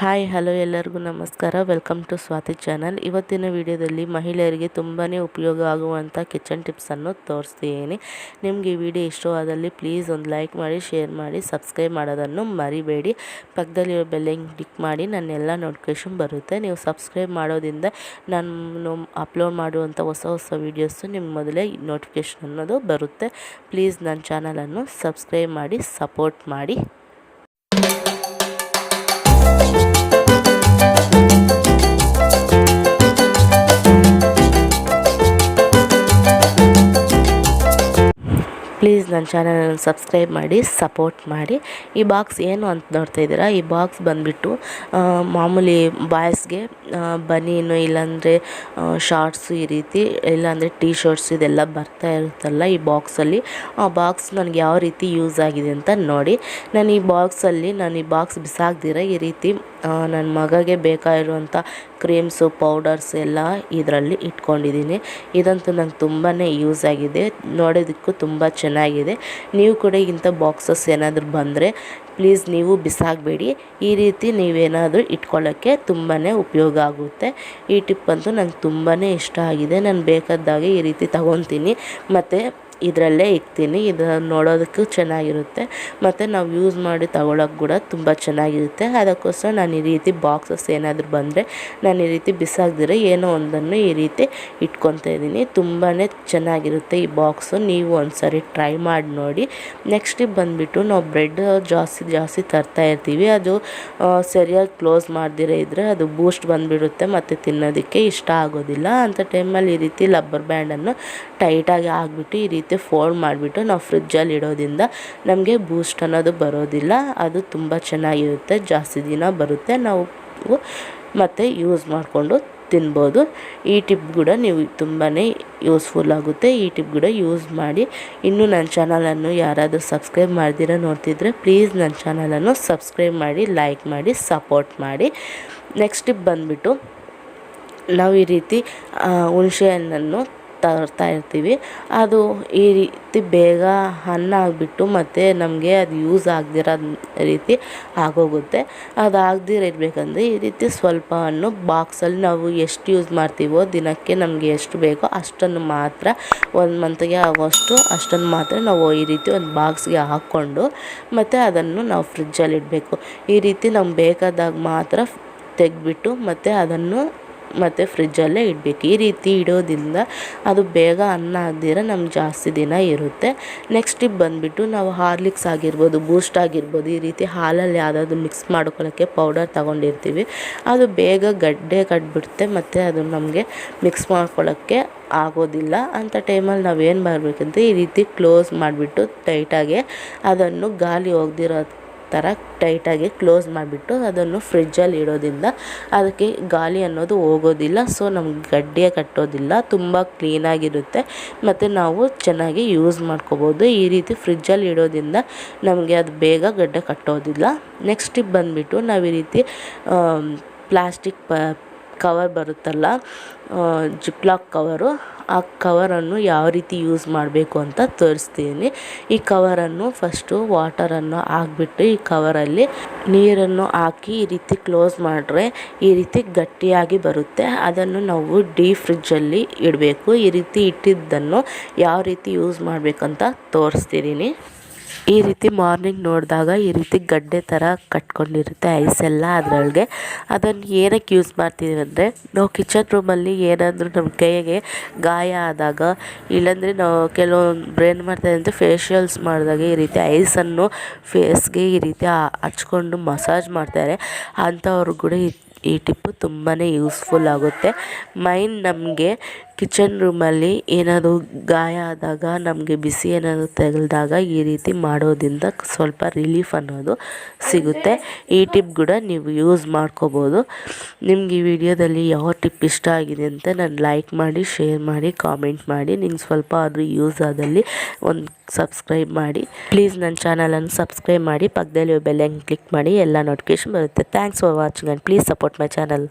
Hi, hello ಎಲ್ಲರಿಗೂ ನಮಸ್ಕಾರ. Welcome to Swathi channel. ಇವತ್ತಿನ ವಿಡಿಯೋದಲ್ಲಿ ಮಹಿಳೆಯರಿಗೆ ತುಂಬಾ ಉಪಯೋಗ ಆಗುವಂಥ ಕಿಚನ್ ಟಿಪ್ಸನ್ನು ತೋರಿಸ್ತೀನಿ ನಿಮಗೆ ಈ ವಿಡಿಯೋ ಇಷ್ಟವಾದಲ್ಲಿ ಪ್ಲೀಸ್ ಒಂದು ಲೈಕ್ ಮಾಡಿ, ಶೇರ್ ಮಾಡಿ, ಸಬ್ಸ್ಕ್ರೈಬ್ ಮಾಡೋದನ್ನು ಮರಿಬೇಡಿ. ಪಕ್ಕದಲ್ಲಿರೋ ಬೆಲ್ಲಿಂಗ್ ಕ್ಲಿಕ್ ಮಾಡಿ, ನನ್ನೆಲ್ಲ ನೋಟಿಫಿಕೇಷನ್ ಬರುತ್ತೆ. ನೀವು ಸಬ್ಸ್ಕ್ರೈಬ್ ಮಾಡೋದ್ರಿಂದ ನಾನು ಅಪ್ಲೋಡ್ ಮಾಡುವಂಥ ಹೊಸ ಹೊಸ ವೀಡಿಯೋಸು ನಿಮ್ಮ ಮೊದಲೇ ನೋಟಿಫಿಕೇಷನ್ ಅನ್ನೋದು ಬರುತ್ತೆ. ಪ್ಲೀಸ್ ನನ್ನ ಚಾನಲನ್ನು ಸಬ್ಸ್ಕ್ರೈಬ್ ಮಾಡಿ, ಸಪೋರ್ಟ್ ಮಾಡಿ. ಪ್ಲೀಸ್ ನನ್ನ ಚಾನಲನ್ನು ಸಬ್ಸ್ಕ್ರೈಬ್ ಮಾಡಿ ಸಪೋರ್ಟ್ ಮಾಡಿ. ಈ ಬಾಕ್ಸ್ ಏನು ಅಂತ ನೋಡ್ತಾ ಇದ್ದೀರಾ? ಈ ಬಾಕ್ಸ್ ಬಂದುಬಿಟ್ಟು ಮಾಮೂಲಿ ಬಾಯ್ಸ್ಗೆ ಬನೀನು ಇಲ್ಲಾಂದರೆ ಶಾರ್ಟ್ಸು ಈ ರೀತಿ, ಇಲ್ಲಾಂದರೆ ಟೀ ಶರ್ಟ್ಸ್ ಇದೆಲ್ಲ ಬರ್ತಾ ಇರುತ್ತಲ್ಲ ಈ ಬಾಕ್ಸಲ್ಲಿ ಆ ಬಾಕ್ಸ್ ನನಗೆ ಯಾವ ರೀತಿ ಯೂಸ್ ಆಗಿದೆ ಅಂತ ನೋಡಿ. ನಾನು ಈ ಬಾಕ್ಸಲ್ಲಿ ನಾನು ಈ ಬಾಕ್ಸ್ ಬಿಸಾಕ್ದಿರ ಈ ರೀತಿ ನನ್ನ ಮಗಗೆ ಬೇಕಾಗಿರುವಂಥ ಕ್ರೀಮ್ಸು ಪೌಡರ್ಸ್ ಎಲ್ಲ ಇದರಲ್ಲಿ ಇಟ್ಕೊಂಡಿದ್ದೀನಿ. ಇದಂತೂ ನಂಗೆ ತುಂಬಾ ಯೂಸ್ ಆಗಿದೆ. ನೋಡೋದಕ್ಕೂ ತುಂಬ ಚೆನ್ನಾಗಿದೆ. ನೀವು ಕೂಡ ಇಂಥ ಬಾಕ್ಸಸ್ ಏನಾದರೂ ಬಂದರೆ ಪ್ಲೀಸ್ ನೀವು ಬಿಸಾಕಬೇಡಿ. ಈ ರೀತಿ ನೀವೇನಾದರೂ ಇಟ್ಕೊಳ್ಳೋಕ್ಕೆ ತುಂಬಾ ಉಪಯೋಗ ಆಗುತ್ತೆ. ಈ ಟಿಪ್ ಅಂತೂ ನಂಗೆ ತುಂಬಾ ಇಷ್ಟ ಆಗಿದೆ. ನಾನು ಬೇಕಾದಾಗೆ ಈ ರೀತಿ ತಗೊತೀನಿ. ಮತ್ತು ಇದರಲ್ಲೇ ಇಕ್ತೀನಿ, ಇದು ನೋಡೋದಕ್ಕೂ ಚೆನ್ನಾಗಿರುತ್ತೆ. ಮತ್ತು ನಾವು ಯೂಸ್ ಮಾಡಿ ತಗೊಳಕ್ಕೆ ಕೂಡ ತುಂಬ ಚೆನ್ನಾಗಿರುತ್ತೆ. ಅದಕ್ಕೋಸ್ಕರ ನಾನು ಈ ರೀತಿ ಬಾಕ್ಸಸ್ ಏನಾದರೂ ಬಂದರೆ ನಾನು ಈ ರೀತಿ ಬಿಸಾಕ್ದಿರ ಏನೋ ಒಂದನ್ನು ಈ ರೀತಿ ಇಟ್ಕೊತಾ ಇದ್ದೀನಿ. ತುಂಬಾ ಚೆನ್ನಾಗಿರುತ್ತೆ ಈ ಬಾಕ್ಸು ನೀವು ಒಂದ್ಸರಿ ಟ್ರೈ ಮಾಡಿ ನೋಡಿ. ನೆಕ್ಸ್ಟ್ ಬಂದುಬಿಟ್ಟು ನಾವು ಬ್ರೆಡ್ ಜಾಸ್ತಿ ಜಾಸ್ತಿ ತರ್ತಾ ಇರ್ತೀವಿ. ಅದು ಸರಿಯಾಗಿ ಕ್ಲೋಸ್ ಮಾಡದಿರ ಇದ್ದರೆ ಅದು ಬೂಸ್ಟ್ ಬಂದುಬಿಡುತ್ತೆ ಮತ್ತು ತಿನ್ನೋದಕ್ಕೆ ಇಷ್ಟ ಆಗೋದಿಲ್ಲ. ಅಂಥ ಟೈಮಲ್ಲಿ ಈ ರೀತಿ ಲಬ್ಬರ್ ಬ್ಯಾಂಡನ್ನು ಟೈಟಾಗಿ ಆಗಿಬಿಟ್ಟು ಈ ರೀತಿ ಫೋಲ್ಡ್ ಮಾಡಿಬಿಟ್ಟು ನಾವು ಫ್ರಿಜ್ಜಲ್ಲಿ ಇಡೋದ್ರಿಂದ ನಮಗೆ ಬೂಸ್ಟ್ ಅನ್ನೋದು ಬರೋದಿಲ್ಲ. ಅದು ತುಂಬ ಚೆನ್ನಾಗಿರುತ್ತೆ. ಜಾಸ್ತಿ ದಿನ ಬರುತ್ತೆ. ನಾವು ಮತ್ತೆ ಯೂಸ್ ಮಾಡಿಕೊಂಡು ತಿನ್ಬೋದು. ಈ ಟಿಪ್ ಕೂಡ ನೀವು ತುಂಬಾ ಯೂಸ್ಫುಲ್ ಆಗುತ್ತೆ. ಈ ಟಿಪ್ ಕೂಡ ಯೂಸ್ ಮಾಡಿ. ಇನ್ನೂ ನನ್ನ ಚಾನಲನ್ನು ಯಾರಾದರೂ ಸಬ್ಸ್ಕ್ರೈಬ್ ಮಾಡ್ದಿರ ನೋಡ್ತಿದ್ರೆ ಪ್ಲೀಸ್ ನನ್ನ ಚಾನಲನ್ನು ಸಬ್ಸ್ಕ್ರೈಬ್ ಮಾಡಿ ಲೈಕ್ ಮಾಡಿ ಸಪೋರ್ಟ್ ಮಾಡಿ. ನೆಕ್ಸ್ಟ್ ಟಿಪ್ ಬಂದುಬಿಟ್ಟು ನಾವು ಈ ರೀತಿ ಹುಣಸೆ ಹಣ್ಣನ್ನು ತರ್ತಾ ಇರ್ತೀವಿ. ಅದು ಈ ರೀತಿ ಬೇಗ ಹಣ್ಣಾಗಿಬಿಟ್ಟು ಮತ್ತು ನಮಗೆ ಅದು ಯೂಸ್ ಆಗದಿರೋ ರೀತಿ ಆಗೋಗುತ್ತೆ. ಅದು ಇರಬೇಕಂದ್ರೆ ಈ ರೀತಿ ಸ್ವಲ್ಪ ಹಣ್ಣು ಬಾಕ್ಸಲ್ಲಿ ನಾವು ಎಷ್ಟು ಯೂಸ್ ಮಾಡ್ತೀವೋ ದಿನಕ್ಕೆ ನಮಗೆ ಎಷ್ಟು ಬೇಕೋ ಅಷ್ಟನ್ನು ಮಾತ್ರ ಒಂದು ಮಂತ್ಗೆ ಆಗೋಷ್ಟು ಅಷ್ಟನ್ನು ಮಾತ್ರ ನಾವು ಈ ರೀತಿ ಒಂದು ಬಾಕ್ಸ್ಗೆ ಹಾಕ್ಕೊಂಡು ಮತ್ತು ಅದನ್ನು ನಾವು ಫ್ರಿಜ್ಜಲ್ಲಿ ಇಡಬೇಕು. ಈ ರೀತಿ ನಮ್ಗೆ ಬೇಕಾದಾಗ ಮಾತ್ರ ತೆಗೆದ್ಬಿಟ್ಟು ಮತ್ತು ಅದನ್ನು ಮತ್ತು ಫ್ರಿಜ್ಜಲ್ಲೇ ಇಡಬೇಕು. ಈ ರೀತಿ ಇಡೋದ್ರಿಂದ ಅದು ಬೇಗ ಅನ್ನ ಆಗದಿರ ನಮ್ಗೆ ಜಾಸ್ತಿ ದಿನ ಇರುತ್ತೆ. ನೆಕ್ಸ್ಟ್ ಟಿಪ್ ಬಂದುಬಿಟ್ಟು ನಾವು ಹಾರ್ಲಿಕ್ಸ್ ಆಗಿರ್ಬೋದು, ಬೂಸ್ಟ್ ಆಗಿರ್ಬೋದು, ಈ ರೀತಿ ಹಾಲಲ್ಲಿ ಯಾವುದಾದ್ರು ಮಿಕ್ಸ್ ಮಾಡ್ಕೊಳ್ಳೋಕ್ಕೆ ಪೌಡರ್ ತಗೊಂಡಿರ್ತೀವಿ. ಅದು ಬೇಗ ಗಡ್ಡೆ ಕಟ್ಬಿಡುತ್ತೆ ಮತ್ತು ಅದು ನಮಗೆ ಮಿಕ್ಸ್ ಮಾಡ್ಕೊಳ್ಳೋಕ್ಕೆ ಆಗೋದಿಲ್ಲ. ಅಂಥ ಟೈಮಲ್ಲಿ ನಾವೇನು ಮಾಡಬೇಕಂತ ಈ ರೀತಿ ಕ್ಲೋಸ್ ಮಾಡಿಬಿಟ್ಟು ಟೈಟಾಗೆ ಅದನ್ನು ಗಾಳಿ ಹೋಗ್ದಿರೋ ಥರ ಟೈಟಾಗಿ ಕ್ಲೋಸ್ ಮಾಡಿಬಿಟ್ಟು ಅದನ್ನು ಫ್ರಿಜ್ಜಲ್ಲಿ ಇಡೋದ್ರಿಂದ ಅದಕ್ಕೆ ಗಾಳಿ ಅನ್ನೋದು ಹೋಗೋದಿಲ್ಲ. ಸೊ, ನಮ್ಗೆ ಗಡ್ಡೆ ಕಟ್ಟೋದಿಲ್ಲ. ತುಂಬ ಕ್ಲೀನಾಗಿರುತ್ತೆ. ಮತ್ತು ನಾವು ಚೆನ್ನಾಗಿ ಯೂಸ್ ಮಾಡ್ಕೋಬೋದು. ಈ ರೀತಿ ಫ್ರಿಜ್ಜಲ್ಲಿ ಇಡೋದ್ರಿಂದ ನಮಗೆ ಅದು ಬೇಗ ಗಡ್ಡೆ ಕಟ್ಟೋದಿಲ್ಲ. ನೆಕ್ಸ್ಟ್ ಬಂದುಬಿಟ್ಟು ನಾವು ಈ ರೀತಿ ಪ್ಲಾಸ್ಟಿಕ್ ಪ ಕವರ್ ಬರುತ್ತಲ್ಲ ಜಿಪ್ಲಾಕ್ ಕವರು ಆ ಕವರನ್ನು ಯಾವ ರೀತಿ ಯೂಸ್ ಮಾಡಬೇಕು ಅಂತ ತೋರಿಸ್ತೀನಿ. ಈ ಕವರನ್ನು ಫಸ್ಟು ವಾಟರನ್ನು ಹಾಕ್ಬಿಟ್ಟು ಈ ಕವರಲ್ಲಿ ನೀರನ್ನು ಹಾಕಿ ಈ ರೀತಿ ಕ್ಲೋಸ್ ಮಾಡಿದ್ರೆ ಈ ರೀತಿ ಗಟ್ಟಿಯಾಗಿ ಬರುತ್ತೆ. ಅದನ್ನು ನಾವು ಡೀ ಫ್ರಿಜ್ಜಲ್ಲಿ ಇಡಬೇಕು. ಈ ರೀತಿ ಇಟ್ಟಿದ್ದನ್ನು ಯಾವ ರೀತಿ ಯೂಸ್ ಮಾಡಬೇಕಂತ ತೋರಿಸ್ತಿದ್ದೀನಿ. ಈ ರೀತಿ ಮಾರ್ನಿಂಗ್ ನೋಡಿದಾಗ ಈ ರೀತಿ ಗಡ್ಡೆ ಥರ ಕಟ್ಕೊಂಡಿರುತ್ತೆ ಐಸೆಲ್ಲ ಅದರೊಳಗೆ. ಅದನ್ನು ಏನಕ್ಕೆ ಯೂಸ್ ಮಾಡ್ತೀವಿ ಅಂದರೆ, ನಾವು ಕಿಚನ್ ರೂಮಲ್ಲಿ ಏನಾದರೂ ನಮ್ಮ ಕೈಗೆ ಗಾಯ ಆದಾಗ, ಇಲ್ಲಾಂದರೆ ನಾವು ಕೆಲವೊಂದು ಬ್ರೇನ್ ಮಾಡ್ತಾರೆ ಅಂದರೆ ಫೇಶಿಯಲ್ಸ್ ಮಾಡಿದಾಗ ಈ ರೀತಿ ಐಸನ್ನು ಫೇಸ್ಗೆ ಈ ರೀತಿ ಹಚ್ಕೊಂಡು ಮಸಾಜ್ ಮಾಡ್ತಾರೆ. ಅಂಥವ್ರು ಕೂಡ ಈ ಟಿಪ್ಪು ತುಂಬಾ ಯೂಸ್ಫುಲ್ ಆಗುತ್ತೆ. ಮೈನ್ ನಮಗೆ ಕಿಚನ್ ರೂಮಲ್ಲಿ ಏನಾದರೂ ಗಾಯ ಆದಾಗ, ನಮಗೆ ಬಿಸಿ ಏನಾದರೂ ತಗಲಿದಾಗ ಈ ರೀತಿ ಮಾಡೋದ್ರಿಂದ ಸ್ವಲ್ಪ ರಿಲೀಫ್ ಅನ್ನೋದು ಸಿಗುತ್ತೆ. ಈ ಟಿಪ್ ಕೂಡ ನೀವು ಯೂಸ್ ಮಾಡ್ಕೋಬೋದು. ನಿಮ್ಗೆ ಈ ವಿಡಿಯೋದಲ್ಲಿ ಯಾವ ಟಿಪ್ ಇಷ್ಟ ಆಗಿದೆ ಅಂತ ನಾನು ಲೈಕ್ ಮಾಡಿ, ಶೇರ್ ಮಾಡಿ, ಕಾಮೆಂಟ್ ಮಾಡಿ. ನಿಮ್ಗೆ ಸ್ವಲ್ಪ ಆದರೂ ಯೂಸ್ ಆದಲ್ಲಿ ಒಂದು ಸಬ್ಸ್ಕ್ರೈಬ್ ಮಾಡಿ. ಪ್ಲೀಸ್ ನನ್ನ ಚಾನಲನ್ನು ಸಬ್ಸ್ಕ್ರೈಬ್ ಮಾಡಿ. ಪಕ್ಕದಲ್ಲಿ ಬೆಲ್ಲೈನ್ ಕ್ಲಿಕ್ ಮಾಡಿ. ಎಲ್ಲ ನೋಟಿಫಿಕೇಶನ್ ಬರುತ್ತೆ. Thanks for watching and please support my channel.